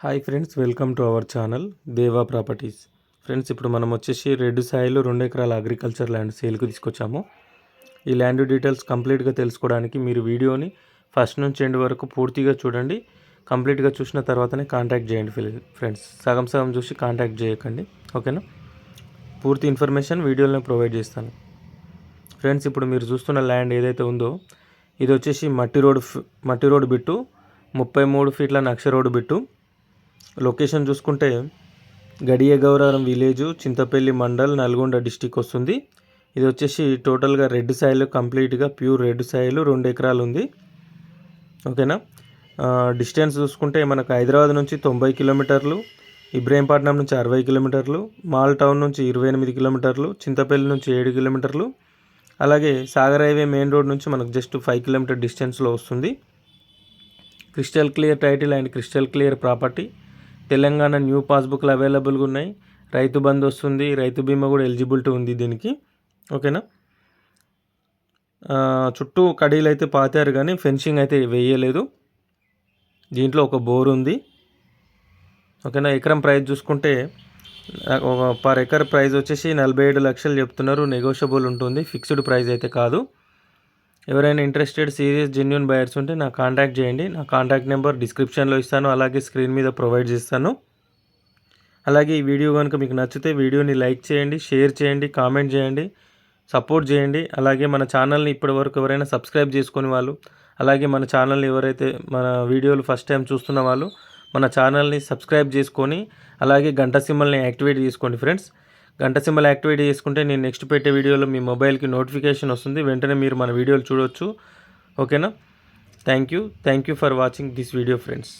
Hi friends welcome to our channel Deva properties. Friends ఇప్పుడు మనం వచ్చేసి రెడ్ సాయిలో రెండు ఎకరాల అగ్రికల్చర్ ల్యాండ్ సేల్కి తీసుకొచ్చాము. ఈ ల్యాండ్ డీటెయిల్స్ కంప్లీట్గా తెలుసుకోవడానికి మీరు వీడియోని ఫస్ట్ నుంచి ఎండ్ వరకు పూర్తిగా చూడండి. కంప్లీట్గా చూసిన తర్వాతనే కాంటాక్ట్ చేయండి ఫిల్- ఫ్రెండ్స్ సగం సగం చూసి కాంటాక్ట్ చేయకండి. ఓకేనా? పూర్తి ఇన్ఫర్మేషన్ వీడియోలో ప్రొవైడ్ చేస్తాను. ఫ్రెండ్స్ ఇప్పుడు మీరు చూస్తున్న ల్యాండ్ ఏదైతే ఉందో ఇది వచ్చేసి మట్టి రోడ్ మట్టి రోడ్ బిట్టు ముప్పై మూడు ఫీట్ల నక్ష రోడ్ బిట్టు లొకేషన్ చూసుకుంటే గడియ గౌరారం విలేజ్ చింతపల్లి మండల్ నల్గొండ డిస్టిక్ వస్తుంది. ఇది వచ్చేసి టోటల్గా రెడ్ సాయిల్ కంప్లీట్గా ప్యూర్ రెడ్ సాయిల్ రెండు ఎకరాలు ఉంది. ఓకేనా? డిస్టెన్స్ చూసుకుంటే మనకు హైదరాబాద్ నుంచి తొంభై కిలోమీటర్లు ఇబ్రహీంపట్నం నుంచి అరవై కిలోమీటర్లు మాల్ టౌన్ నుంచి ఇరవై ఎనిమిది కిలోమీటర్లు చింతపల్లి నుంచి ఏడు కిలోమీటర్లు అలాగే సాగర్ హైవే మెయిన్ రోడ్ నుంచి మనకు జస్ట్ ఫైవ్ కిలోమీటర్ డిస్టెన్స్లో వస్తుంది. Crystal clear title and crystal clear property. Telangana new పాస్బుక్లు అవైలబుల్గా ఉన్నాయి. రైతు బంద్ వస్తుంది. రైతు బీమా కూడా ఎలిజిబిలిటీ ఉంది దీనికి. ఓకేనా? చుట్టూ కడీలు అయితే పాతారు కానీ ఫెన్సింగ్ అయితే వేయలేదు. దీంట్లో ఒక బోర్ ఉంది. ఓకేనా? ఎకరం ప్రైస్ చూసుకుంటే పర్ ఎకర్ ప్రైస్ వచ్చేసి నలభై ఏడు లక్షలు చెప్తున్నారు. నెగోషియబుల్ ఉంటుంది. ఫిక్స్డ్ ప్రైస్ అయితే కాదు. ఎవరైనా ఇంట్రెస్టెడ్ సీరియస్ జెన్యున్ బయర్స్ ఉంటే నా కాంటాక్ట్ చేయండి. నా కాంటాక్ట్ నెంబర్ డిస్క్రిప్షన్లో ఇస్తాను. అలాగే స్క్రీన్ మీద ప్రొవైడ్ చేస్తాను. అలాగే ఈ వీడియో కనుక మీకు నచ్చితే వీడియోని లైక్ చేయండి షేర్ చేయండి కామెంట్ చేయండి సపోర్ట్ చేయండి. అలాగే మన ఛానల్ని ఇప్పటివరకు ఎవరైనా సబ్స్క్రైబ్ చేసుకునే వాళ్ళు అలాగే మన ఛానల్ని ఎవరైతే మన వీడియోలు ఫస్ట్ టైం చూస్తున్న వాళ్ళు మన ఛానల్ని సబ్స్క్రైబ్ చేసుకొని అలాగే గంట సింబల్ని యాక్టివేట్ చేసుకోండి ఫ్రెండ్స్. గంట సింబల్ యాక్టివేట్ చేసుకుంటే నేను నెక్స్ట్ పెట్టే వీడియోలో మీ మొబైల్కి నోటిఫికేషన్ వస్తుంది. వెంటనే మీరు మన వీడియోలు చూడొచ్చు. ఓకేనా? Thank you. Thank you for watching this video friends.